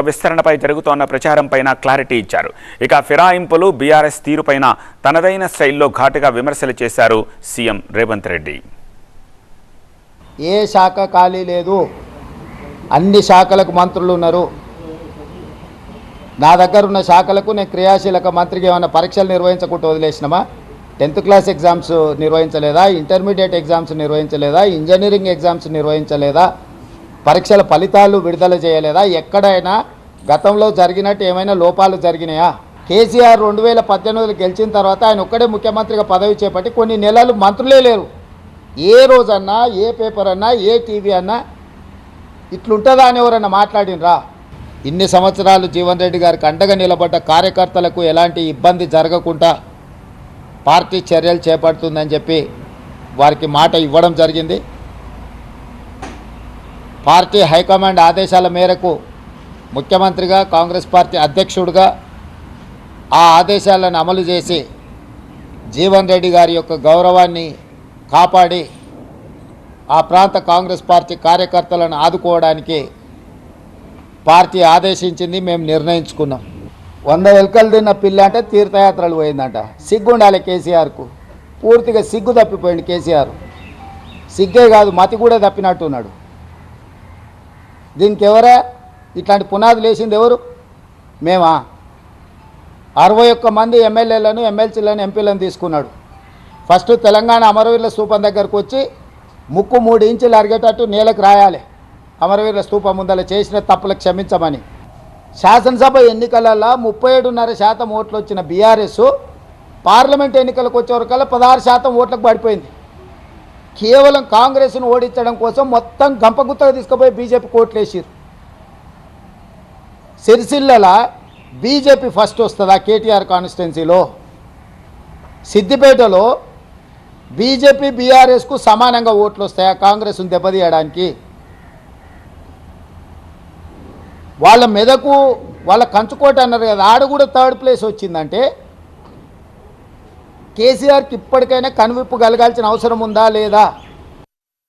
సీట్ల విస్తరణపై జరుగుతోన్న ప్రచారంపైన క్లారిటీ ఇచ్చారు. ఇక ఫిరాయింపులు బీఆర్ఎస్ తీరుపైన తనదైన శైలిలో ఘాటుగా విమర్శలు చేశారు సీఎం రేవంత్ రెడ్డి. ఏ శాఖ ఖాళీ లేదు. అన్ని శాఖలకు మంత్రులు ఉన్నారు. నా దగ్గర ఉన్న శాఖలకు నేను క్రియాశీలక మంత్రికి ఏమైనా పరీక్షలు నిర్వహించకుండా వదిలేసినామా? టెన్త్ క్లాస్ ఎగ్జామ్స్ నిర్వహించలేదా? ఇంటర్మీడియట్ ఎగ్జామ్స్ నిర్వహించలేదా? ఇంజనీరింగ్ ఎగ్జామ్స్ నిర్వహించలేదా? పరీక్షల ఫలితాలు విడుదల చేయలేదా? ఎక్కడైనా గతంలో జరిగినట్టు ఏమైనా లోపాలు జరిగినాయా? కేసీఆర్ రెండు వేల పద్దెనిమిదిలో గెలిచిన తర్వాత ఆయన ఒక్కడే ముఖ్యమంత్రిగా పదవి చేపట్టి కొన్ని నెలలు మంత్రులే లేరు. ఏ రోజన్నా ఏ పేపర్ అన్నా ఏ టీవీ అన్నా ఇట్లుంటుందా అని ఎవరన్నా మాట్లాడినరా? ఇన్ని సంవత్సరాలు జీవన్ రెడ్డి గారికి అండగా నిలబడ్డ కార్యకర్తలకు ఎలాంటి ఇబ్బంది జరగకుండా పార్టీ చర్యలు చేపడుతుందని చెప్పి వారికి మాట ఇవ్వడం జరిగింది. పార్టీ హైకమాండ్ ఆదేశాల మేరకు ముఖ్యమంత్రిగా కాంగ్రెస్ పార్టీ అధ్యక్షుడిగా ఆ ఆదేశాలను అమలు చేసి జీవన్ రెడ్డి గారి యొక్క గౌరవాన్ని కాపాడి ఆ ప్రాంత కాంగ్రెస్ పార్టీ కార్యకర్తలను ఆదుకోవడానికి పార్టీ ఆదేశించింది మేము నిర్ణయించుకున్నాం. వంద ఎలుకలు తిన్న పిల్ల అంటే తీర్థయాత్రలు పోయిందంట. సిగ్గుండాలి కేసీఆర్కు. పూర్తిగా సిగ్గు తప్పిపోయింది కేసీఆర్. సిగ్గే కాదు మతి కూడా తప్పినట్టున్నాడు. దీనికి ఎవరా? ఇట్లాంటి పునాదులు వేసింది ఎవరు? మేమా? అరవై ఒక్క మంది ఎమ్మెల్యేలను ఎమ్మెల్సీలను ఎంపీలను తీసుకున్నాడు. ఫస్ట్ తెలంగాణ అమరవీరుల స్థూపం దగ్గరకు వచ్చి ముక్కు మూడు ఇంచులు అరిగేటట్టు నేలకు రాయాలి. అమరవీరుల స్థూపం ముందల చేసిన తప్పులకు క్షమించమని. శాసనసభ ఎన్నికలలో ముప్పై ఏడున్నర శాతం ఓట్లు వచ్చిన బీఆర్ఎస్ పార్లమెంట్ ఎన్నికలకు వచ్చేవరకల్లా పదహారు శాతం ఓట్లకు పడిపోయింది. కేవలం కాంగ్రెస్ను ఓడించడం కోసం మొత్తం గంపగుత్తగా తీసుకుపోయి బీజేపీ కోట్లేసారు. వేసారు సిరిసిల్లల బీజేపీ ఫస్ట్ వస్తుందా కేటీఆర్ కాన్స్టిట్యున్సీలో? సిద్దిపేటలో బీజేపీ బీఆర్ఎస్కు సమానంగా ఓట్లు వస్తాయా కాంగ్రెస్ను దెబ్బతీయడానికి. వాళ్ళ మెదకు వాళ్ళ కంచుకోట అన్నారు కదా ఆడ కూడా థర్డ్ ప్లేస్ వచ్చిందంటే కేసీఆర్కి ఇప్పటికైనా కనువిప్పు కలగాల్సిన అవసరం ఉందా లేదా?